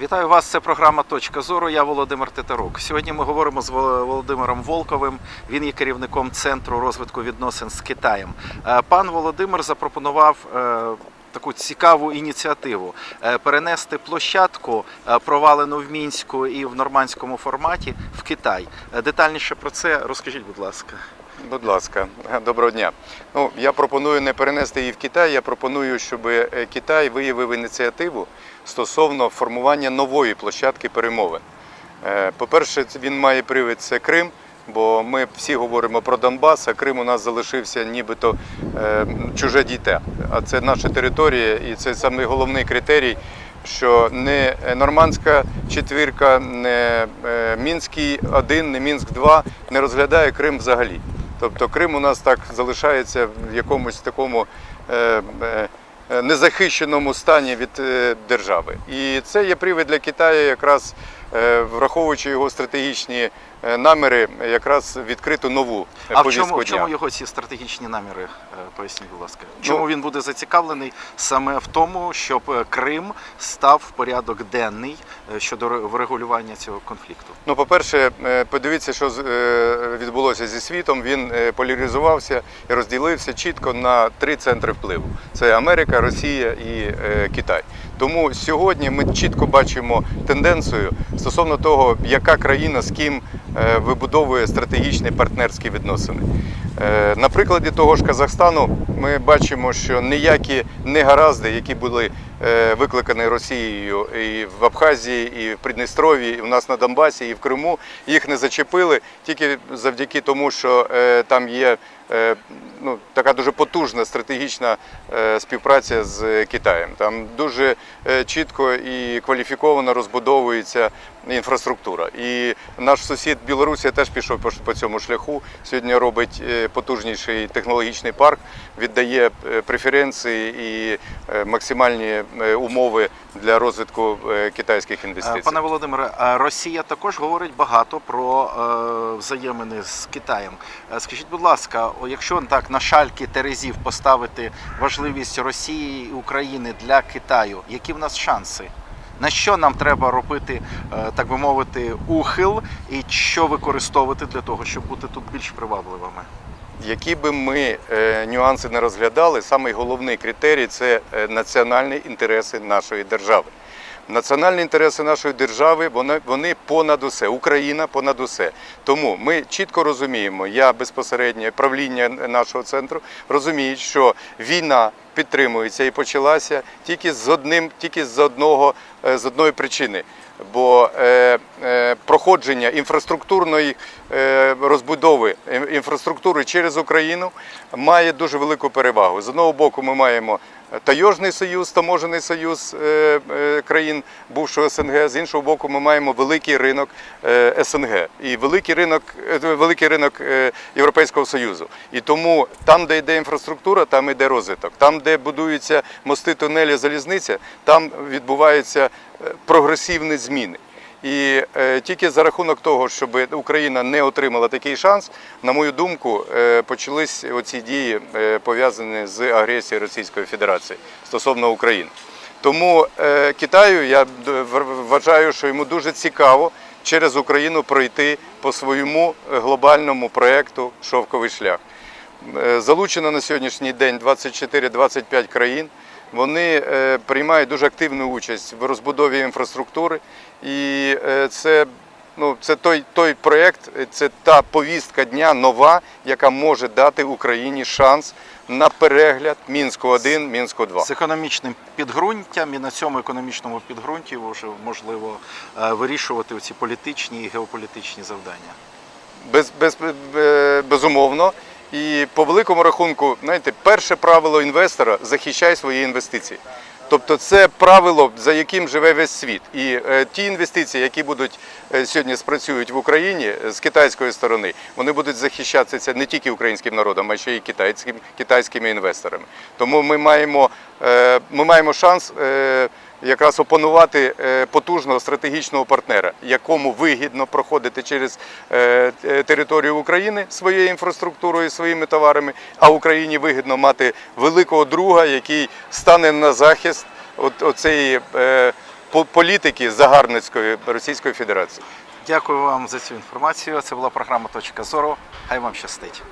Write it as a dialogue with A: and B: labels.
A: Вітаю вас. Це програма Точка зору. Я Володимир Титарук. Сьогодні ми говоримо з Володимиром Волковим. Він є керівником центру розвитку відносин з Китаєм. Е, Пан Володимир запропонував е, таку цікаву ініціативу е, перенести площадку, е, провалену в мінську і в нормандському форматі, в Китай. Е, Детальніше про це розкажіть, будь ласка.
B: Будь ласка, доброго дня. Ну я пропоную не перенести її в Китай. Я пропоную, щоб Китай виявив ініціативу стосовно формування нової площадки перемовин. По-перше, він має привід це Крим, бо ми всі говоримо про Донбас, а Крим у нас залишився нібито е, чуже дітя. А це наша територія, і це саме головний критерій. Що не нормандська четвірка, не е, Мінський 1, не Мінськ 2 не розглядає Крим взагалі. Тобто Крим у нас так залишається в якомусь такому е, незахищеному стані від держави. І це є привід для Китаю, якраз враховуючи його стратегічні е, наміри, якраз відкриту нову е,
A: А в
B: повістку
A: чому, в чому його ці стратегічні наміри? Е, Поясніть, будь ласка. Чому він буде зацікавлений саме в тому, щоб е, Крим став в порядок денний е, щодо врегулювання цього конфлікту?
B: Ну, по-перше, е, подивіться, що е, відбулося зі світом. Він е, поляризувався і розділився чітко на три центри впливу: це Америка, Росія і е, Китай. Тому сьогодні ми чітко бачимо тенденцію стосовно того, яка країна з ким е, вибудовує стратегічні партнерські відносини. Е, На прикладі того ж Казахстану ми бачимо, що ніякі негаразди, які були е, викликані Росією і в Абхазії, і в Придністров'ї, і у нас на Донбасі, і в Криму, їх не зачепили тільки завдяки тому, що е, там є е, ну, така дуже потужна стратегічна співпраця з Китаєм. Там дуже чітко і кваліфіковано розбудовується інфраструктура. І наш сусід Білорусія теж пішов по- цьому шляху. Сьогодні робить е, потужніший технологічний парк, віддає е, преференції і е, максимальні умови для розвитку китайських інвестицій.
A: Пане Володимире, Росія також говорить багато про взаємини з Китаєм. Скажіть, будь ласка, якщо так на шальки терезів поставити важливість Росії і України для Китаю, які в нас шанси? На що нам треба робити, е, так би мовити, ухил, і що використовувати для того, щоб бути тут більш привабливими?
B: Які би ми е, нюанси не розглядали, самий головний критерій це е, національні інтереси нашої держави. Національні інтереси нашої держави вони, вони понад усе, Україна понад усе. Тому ми чітко розуміємо, я безпосередньо правління нашого центру розуміють, що війна підтримується і почалася тільки з одним, тільки з одного е, з одної причини. Бо е, е, проходження інфраструктурної е, розбудови інфраструктури через Україну має дуже велику перевагу. З одного боку, ми маємо Тайожний союз, таможений союз е, е, країн бувшого СНГ. З іншого боку, ми маємо великий ринок е, СНГ і великий ринок, е, великий ринок е, Європейського Союзу. І тому там, де йде інфраструктура, там йде розвиток. Там, де будуються мости, тунелі, залізниця, там відбуваються е, прогресивні зміни. І е, тільки за рахунок того, щоб Україна не отримала такий шанс, на мою думку, е, почались оці дії пов'язані з агресією Російської Федерації стосовно України. Тому Китаю я вважаю, що йому дуже цікаво через Україну пройти по своєму глобальному проєкту Шовковий шлях. Е, Залучено на сьогоднішній день 24-25 країн. Вони е, приймають дуже активну участь в розбудові інфраструктури, і е, це, ну, це той, той проєкт, це та повістка дня нова, яка може дати Україні шанс на перегляд Мінську 1 Мінську 2
A: З економічним підґрунтям і на цьому економічному підґрунті вже можливо вирішувати ці політичні і геополітичні завдання.
B: без, без, безумовно. І по великому рахунку, знаєте, перше правило інвестора захищай свої інвестиції. Тобто це правило, за яким живе весь світ. І е, ті інвестиції, які будуть е, сьогодні спрацюють в Україні е, з китайської сторони, вони будуть захищатися не тільки українським народом, а ще й китайським, китайськими інвесторами. Тому ми маємо, е, ми маємо шанс. Е, якраз опанувати е, потужного стратегічного партнера, якому вигідно проходити через е, е, територію України своєю інфраструктурою, своїми товарами, а Україні вигідно мати великого друга, який стане на захист е, політики загарбницької Російської Федерації.
A: Дякую вам за цю інформацію. Це була програма Точка зору. Хай вам щастить.